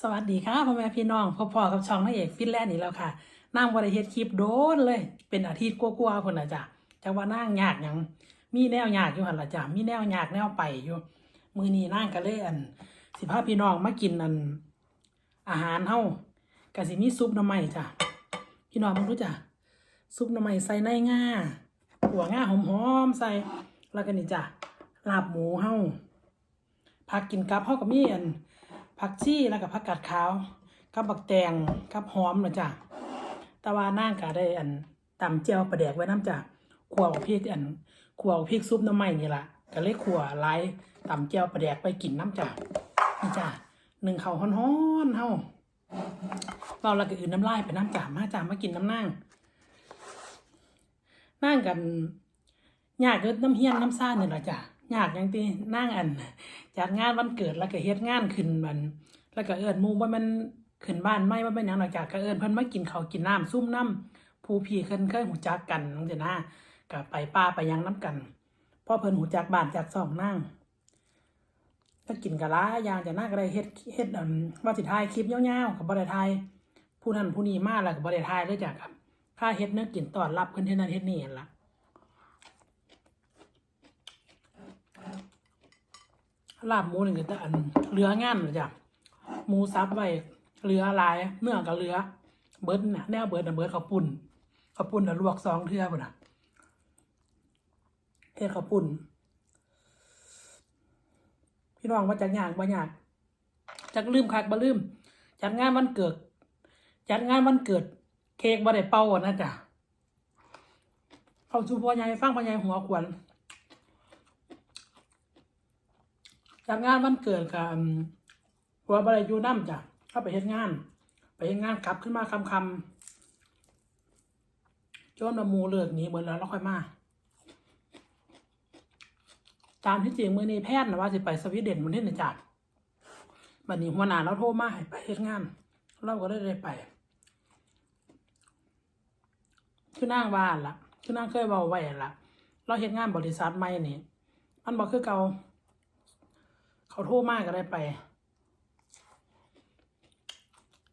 สวัสดีค่ะพ่อแม่พี่น้องพ่อๆกับช่องนางเอกฟินแลนด์นี่แล้วค่ะนั่งบริเฮ็ดคลิปโดนเลย เป็นอาทิตย์กว่าๆคนละจ้ะจังว่านั่งยากยังมีแนวยากอยู่หันละจ้ะมีแนวยากแนวไปอยู่ มือนี้นั่งก็เลยอัน สิพาพี่น้องมากินอัน อาหารเฮากะสิมีซุปน้ำใหม่จ้ะพี่น้องมึงรู้จ้ะซุปน้ำใหม่ใส่ในง่าหัวง่าหอมๆใส่แล้วก็นี่จ้ะลาบหมูเฮาผักกินกับเฮาก็มีอัน ผักชีแล้วก็ผักกาดขาวกับบักแตงกับหอมนะจ้ะแต่ว่านั่งก็ได้อันตำเจียวปลาแดกไว้น้ำจ้ะขัวพริกอันขัวพริกซุปน้ำใหม่นี่ละก็เลยขัวไล่ตำเจียวปลาแดกไปกินน้ำจ้ะนี่จ้ะหนึ่งเขาฮ้อนๆเฮาเราละก็อื่นน้ำลายไปน้ำจ้ะมาจ้ะมากินน้ำนั่งนั่งกันยากเกิดน้ำเฮียนน้ำซ่านนี่ละจ้ะ ยากอย่างที่นั่งอันจัดงานวันเกิดแล้วก็เฮ็ดงานขึ้นมัน แล้วก็เอิ้นมู่ว่ามันขึ้นบ้านไม่ว่าเป็นหยังหลังจากก็เอิ้นเพิ่นมากินข้าวกินน้ำซุ่มน้ำผู้พี่เพิ่นเคยหูจักกันจังซี่นะก็ไปป่าไปยังน้ำกันพราะเพิ่นหูจักบ้านจากสองนางก็กินกะลายางจะน่าก็ได้เฮ็ดเฮ็ดอันว่าสิถ่ายคลิปยาวๆก็บ่ได้ถ่ายผู้นั้นผู้นี้มาแล้วก็บ่ได้ถ่ายเลยจ้ะครับค่าเฮ็ดเนื้อกินตอนรับเพิ่นเฮ็ดนั่นเฮ็ดนี่ล่ะ ลาบหมูนี่ก็จะอันเรืองานเลยจ้ะหมูซับไว้เรือลายเนื้อกับเรือเบิร์ดน่ะแนวเบิร์ดนะเบิร์ดข้าวปุ่นข้าวปุ่นน่ะลวกสองเทื่อพุ่นนะเฮ็ดข้าวปุ่นพี่น้องว่าจักยากบ่ยากจักลืมคักบ่ลืมจัดงานวันเกิด จัดงานวันเกิด เค้กบ่ได้เป่าอะนะจ๊ะเขาสู่พ่อใหญ่ฟังพ่อใหญ่หัวขวัญ จากงานวันเกิดกับหัวบริยูน้ำจ้ะเข้าไปเฮ็ดงาน ไปเฮ็ดงานกลับขึ้นมาคำคำจนมามูเลิกหนี้เหมือนแล้วแล้วค่อยมา ตามที่จริงมือนี้แพทย์นะว่าสิไปสวีเดนมันเฮ็ดนะจ้ะบัดนี้หัวหน้าเราโทรมาให้ไปเฮ็ดงาน เราก็ได้ได้ไปคือนางว่านละคือนางเคยเว้าไว้ละเราเฮ็ดงานบริษัทใหม่นี่มันบ่คือเก่า เขาโทรมากก็ได้ไป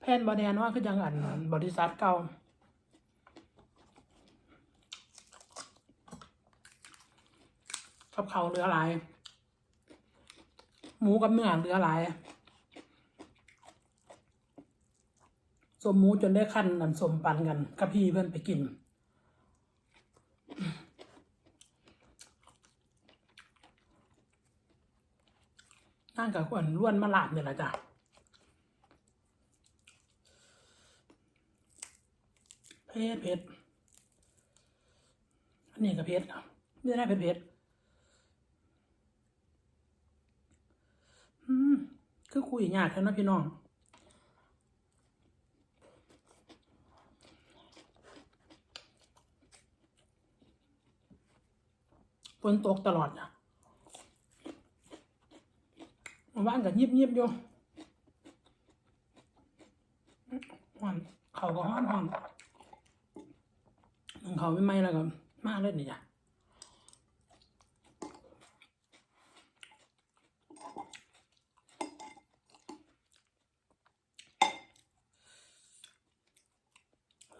แพนบอแดนว่าคือจังอันบริษัทเก่ากับเขาเหลือหลายหมูกับเนื้อเหลือหลายสมหมูจนได้ขั้นอันสมปันกันกับพี่เพื่อนไปกิน นั่งกับคนล้วนมาลาบเนี่ยแหละจ้ะเผ็ดเผ็ดอันนี้ก็เผ็ดนี่ได้เผ็ดเผ็ดอืมคือคุยยากแท้นะพี่น้องฝนตกตลอดอะ ว่านกับยิบยิบอยู่ห่อนเขาก็ห้อนห่อนมันเขาไม่ไหมแล้วก็มาเลยนี่จ้ะ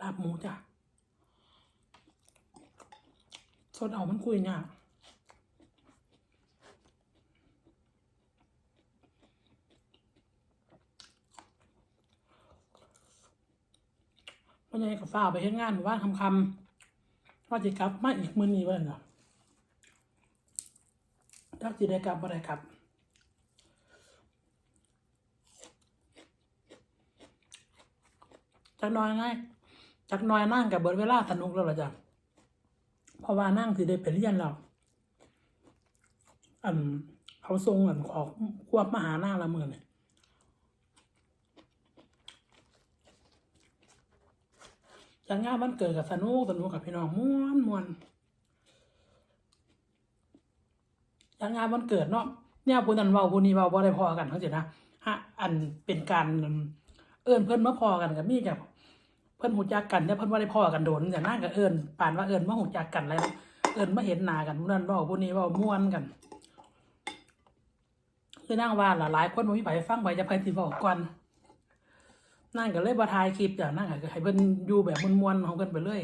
ลาบหมูจ้ะสดเอามันคุยเนี่ยาก พ่อ ใหญ่กับฝ้าวไปเฮ็ดงานว่าคำคำว่าจะกลับมาอีกมื้อนี้ว่าเนาะจักสิได้กลับบ่ได้กลับจักหน้อยนั่งจักหน้อยนั่งกับเบิดเวลาสนุกแล้วล่ะจ้ะเพราะว่านั่งสิได้ไปเรียนแล้วอันเขาทรงอันขอควบมหาหน้าละเมื้อนี่ จากงานวันเกิดกับสนุกสนุกกับพี่น้องม่วนม่วนจากงานวันเกิดเนาะเนี่ยผู้นั้นเว้าผู้นี้เว้าบ่ได้พอกันเขาสินะฮะอันเป็นการเอิ้นเพิ่อนมาพอกันกับมี่จ้ะเพิ่อนหูจักกันเนี่ยเพิ่อนบ่าได้พอกันโดนแต่นั่งก็เอิ้นปานว่าเอิ้นมาหูจักกันแล้วเอิ้นมาเห็นหน้ากันผู้นั้นเว้าผู้นี้เว้าม่วนกันคือนั่งว่าหลายคนมีไผฟังไผจะไผสิเว้าก่อน นั่งก็เลยบ่ถ่ายคลิปจ้ะนั่งก็ให้เพิ่นอยู่แบบมวนๆของเพิ่นไปเลย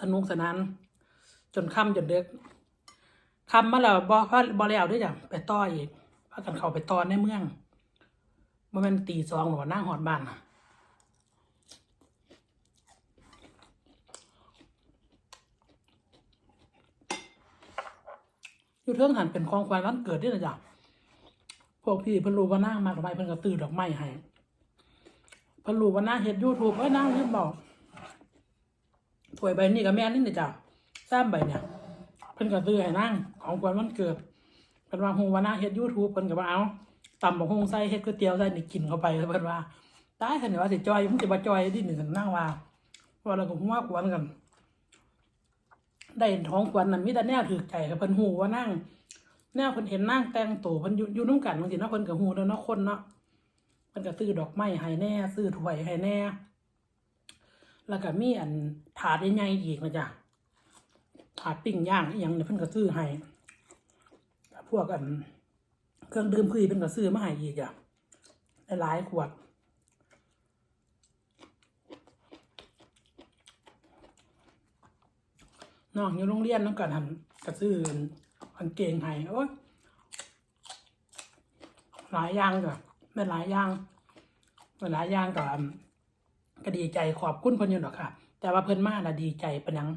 สนุกสนานจนค่ำจนเด็กค่ำมาแล้วบ่พาบ่แล้วด้วยจ้ะไปต่ออีกพากันเข้าไปต่อในเมืองบ่แม่นตีสองหรอนั่งหอดบ้านอยู่เทิงหันเป็นของขวัญวันเกิดด้วยนะจ้ะพวกพี่เพิ่นรู้ว่านั่งมาทำไมเพิ่นก็ตื้อดอกไม้ให้ พิ่นรู้ว่านั่งเฮ็ด YouTube เอ้ยนั่งลืมบอกถ้วยใบนี้กับแม่นี่นี่จ้ะสามใบเนี่ยเพิ่นก็ซื้อให้นั่งของขวัญวันเกิดเพิ่นว่าฮู้ว่านั่งเฮ็ด YouTube เพิ่นก็ว่าเอาตำบักฮุงใส่เฮ็ดก๋วยเตี๋ยวใส่นี่กินเข้าไปเพิ่นว่าตายคันนี่ว่าสิจอยมึงสิบ่จอยดินี่งนั่งว่าว่าแล้วก็ฮู้ว่าขวัญกันได้ของขวัญน่ะมีแต่แนวถือใจกับเพิ่นฮู้ว่านั่งแนวเพิ่นเห็นนั่งแต่งตัวเพิ่นอยู่อยู่นํกันบางทีเนาะเพิ่นก็ฮู้แล้วเนาะคนเนาะ เพิ่นก็ซื้อดอกไม้ให้แน่ ซื้อถ้วยให้แน่ แล้วก็มีอันถาดใหญ่ๆอีกนะจ๊ะถาดปิ้งย่างอีหย่างเนี่ยเพิ่นก็ซื้อให้พวกอันเครื่องดื่มคือเพิ่นก็ซื้อมาให้อีกอะหลายขวดน้องอยู่โรงเรียนน้องกันหันก็ซื้ออันเกงให้โอ้ยหลายอย่างจ้ะ ไม่หลายอย่างไม่หลายอย่างก็อันก็ดีใจขอบคุณเพิ่นอยู่ดอกค่ะ แต่ว่าเพิ่นมาน่ะดีใจปานหยัง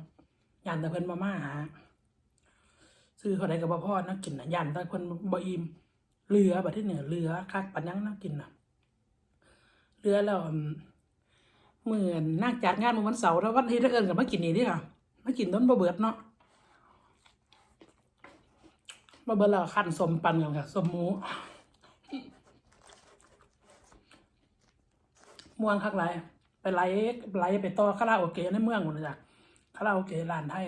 ยันแต่เพิ่นบ่มาหาซื้อเขาได้กับบ่พ่อนักกินน่ะยันแต่เพิ่นบ่อิ่มเหลือบัดที่เหนือเหลือคักปานหยังนักกินน่ะเหลือแล้วอืมมื้อนนักจัดงานมื้อวันเสาร์แล้ววันอาที่ถ้าเอิ้นก็มากินนี่เดิค่ะมากินต้นบ่เบิดเนาะบ่เบิดแล้วก็คั่นสมปันกันค่ะสมหมู ม่วนคักหลายไปไล่ไล่ไปต่อคาราโอเกะในเมืองหมดเลยจ้ะคาราโอเกะร้านไทย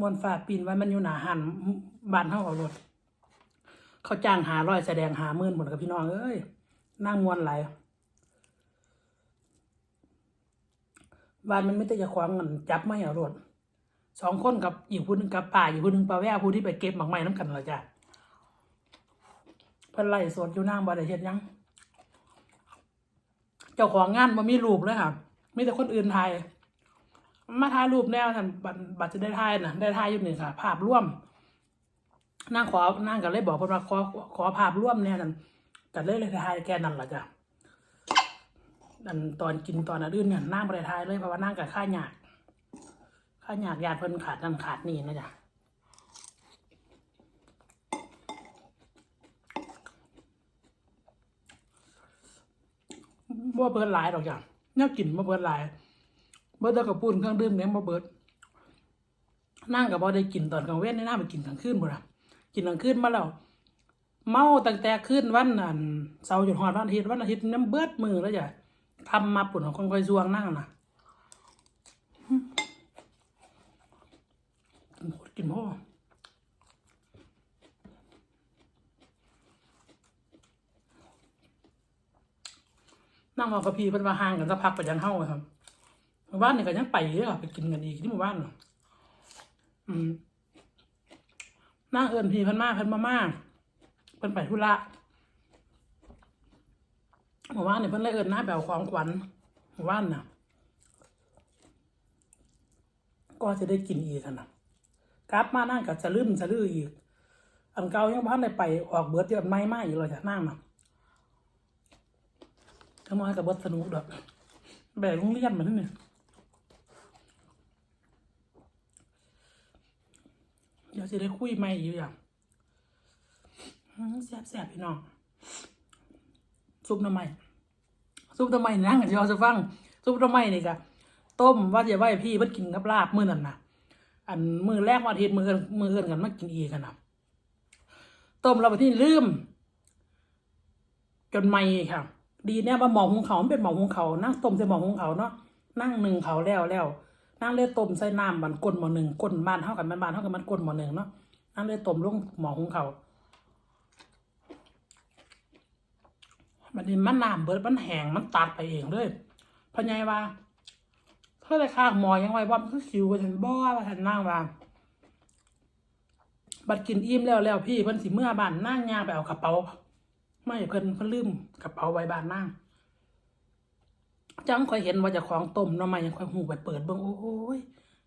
มวนฝากปีนไว้มันอยู่หนาหันบานเท่าเอารถเขาจ้างหาร้อยแสดงหาหมื่นหมดกับพี่น้องเอ้ยนั่งมวนไหลบ้านมันไม่ได้จะคว้างเงินจับไม่เอารถสองคนกับอีกผู้หนึ่งกับป่าอีกผู้หนึ่งปลาแววผู้ที่ไปเก็บหมากไม้น้ำกันเละจ้ะเพิ่นไล่สดอยู่นางบ่ได้เฮ็ดยัง เจ้าของงานมันมีรูปเลยค่ะมีแต่คนอื่นถ่ายมาถ่ายรูปแนวท่านบัตรบัตรจะได้ถ่ายนะได้ถ่ายอยู่หนึ่งค่ะ ภาพร่วมนั่งขอนั่งกันเลยบอกเพิ่นว่าขอขอภาพร่วมเนี่ยนั่นกันเลยเลยถ่ายแค่นั้นล่ะจ้ะอันตอนกินตอนอื่นเนี่ยนั่งไม่ได้ถ่ายเลยเพราะว่านั่งกับข้าหยาดข้าหยาดยาดเพิ่นขาดนั่นขาดนี่นะจ๊ะ บ่เบิดหลายดอกจ้ะแนวกินบ่เบิดหลายเบิดแต่กับปูนเครื่องดื่มเนี่ยบ่เบิดนั่งกับบ่ได้กินตอนกลางเว้นในี่น่าไปกินกลางคืนบ่ล่ะกินกลางคืนมาแล้วเมาตั้งแต่คืนวันนั้นเสาร์จนฮอดวันอาทิตย์วันอาทิตย์น้ำเบิดมือแล้วจ้ะทำมาปุ่นของคนคอยซวงนั่งน่ะกินโคตรกินพ่อ นั่งรอกับพี่เพิ่นมาห่างกันสักพักไปยังเฮาครับหมู่บ้านนี่ก็ยังไปเยอะไปกินกันอีกที่หมู่บ้านน่ะอืมนั่งเอิญพี่เพิ่นมาเพิ่นมามาเพิ่นไปธุระหมู่บ้านนี่เพิ่นเลยเอิญหน้าแปลของขวัญหมู่บ้านน่ะ ก็จะได้กินอีกนะกลับมานั่งกับจะลืมจะลืออีก อันเก่ายังบ้านได้ไปออกเบิดเยอะไม่มากอีกเลยจากนั่งน่ะ ก็มกับบิดสนุกดอกแบกโรงเรียนมาที่นี่เดี๋ยวจะได้คุยไม่อยู่อย่างแซ่บแซ่บพี่น้องซุปหน้ำไม้ซุปหน้ำไม้นั่งกันจะเอาจะฟังซุปหน้ำไม้นี่กะต้มว่าจะไหวพี่เพิ่นกินกับลาบมื้อนั่นนะอันมือแรกวันอาทิตย์มือเอิ้นมือเอิ้นกันมากินอีกกันนะต้มแล้ววันที่ลืม จนไม่ค่ะ ดีเนี่ยว่าหมอหุงเขามันเป็นหมอหุงเขานั่งต้มใส่หมอหุงเขาเนาะนั่งหนึ่งเขาแล้วแล้วนั่งเลือต้มใส่น้ำบันก้นหมอหนึ่งก้นบานเท่ากันบ้านบานเท่ากันมันก้นหมอหนึ่งเนาะนั่งเลือต้มลงหมอหุงเขามันนี่มันน้ำเบิดมันแห้งมันตัดไปเองเลยพอไงว่าเพื่อเลยข้างหมอยังไงว่ามันคือคิวว่าฉันบ่ว่าฉันนั่งว่าบัดกินอิ่มแล้วแล้วพี่เพิ่นสิเมื่อบานนั่งยางไปเอากระเป๋า ไม่เพิ่นเพิ่นลืมกระเป๋าไว้บ้านนั่งจังคอยเห็นว่าจะของต้มน้ำไม้ยังคอยหูไปเปิดเบิ่งโอ้ย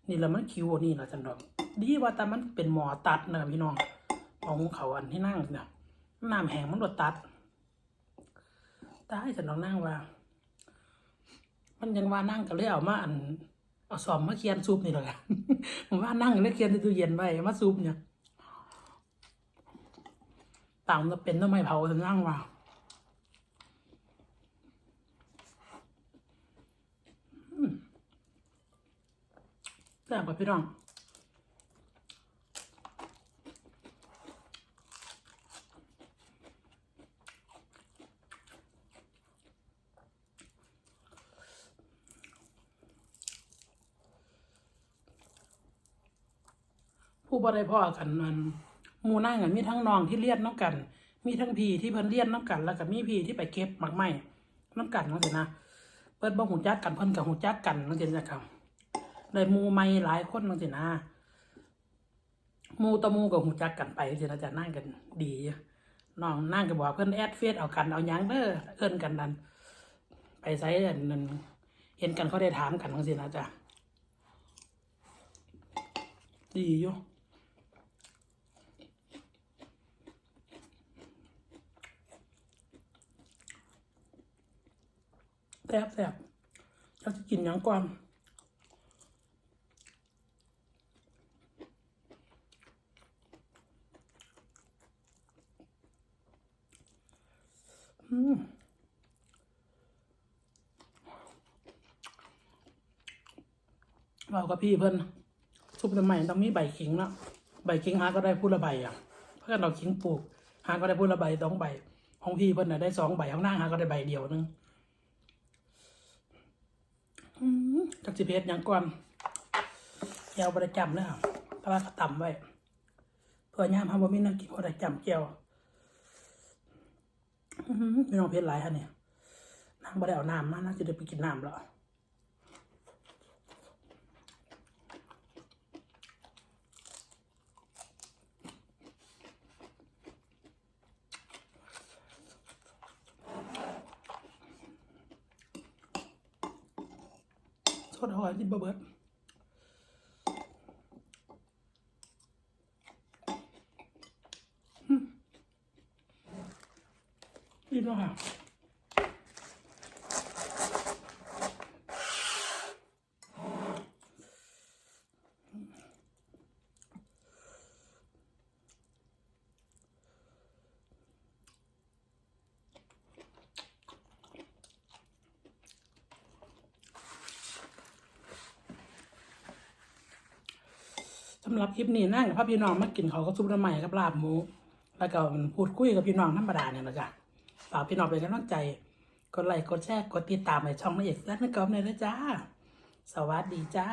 นี่แหละมันคิวนี่แหละจันดอก ดีว่าแต่มันเป็นหมอตัดนะพี่น้องมอหุงเขาอันที่นั่งเนี่ยน้ำแห้งมันรดตัดตายจันดอกนั่งว่า มันยังว่านั่งก็เลยเอามาอันเอาซอมมาเคียนซุปนี่แหละผมว่านั่งเลยเคียนในตู้เย็นไว้มาซุปเนี่ย ตางจะเป็นต้นไมเผาถึงนั่งว่าแซ่บกว่าพี่น้องผู้บ่ไดพ่อกันมัน มูนั่งกันมีทั้งน้องที่เลียนน้ำกัน มีทั้งพี่ที่เพิ่นเลียนน้ำกัน แล้วก็มีพี่ที่ไปเก็บหมักไม้น้ำกันนั่นสินะเปิดบ่หูจักกันเพิ่นกับหูจักกันนั่นสินะครับได้หมู่ใหม่หลายคนนั่นสินะมูต่อหมู่กับหูจักกันไปสินะจะนั่งกันดีน้องนั่งก็บอกเพิ่นแอดเฟซเอากันเอายังเด้อเอิ้นกันนั่นไปไสอันนั้นเห็นกันเขาได้ถามกันนั่นสินะจ๊ะดีอยู่ แซ่บแซ่บเจ้าจะกินยังก่อนอืมเรากับพี่เพิ่นซุปน้ำใหม่ต้องมีใบขิงเนาะใบขิงหาก็ได้พูดละใบอะเพื่อนเราขิงปลูกหาก็ได้พูดละใบสองใบของพี่เพิ่นน่ะได้สองใบของนางหาก็ได้ใบเดียวนึง อืม จักสิเพชรยังก่อนแก้วประจำเลยอะแต่ว่าก็ต่ำไว้เพื่อย่ามทำบ่มีน้ำกินประจำแก้วพี่น้องเพชรหลายฮะเนี่ยนางบ่ได้เอาน้ำมาน่าจะได้ไปกินน้ำแล้ว โทษเอาไว้ที่บะเบิดอืมดีเนาะค่ะ สำหรับคลิปนี้นั่งกับพี่น้องมากินเขาวก็ซุปน้ำใหม่กับลาบหมู แล้วก็พูดคุยกับพี่น้องธรรมดาเนี่ยนะจ๊ะฝากพี่น้องเป็นกำลังใจ กดไลค์กดแชร์กดติดตามในช่องละเอียดแซ่บไม่กอบเลยนะจ้าสวัสดีจ้า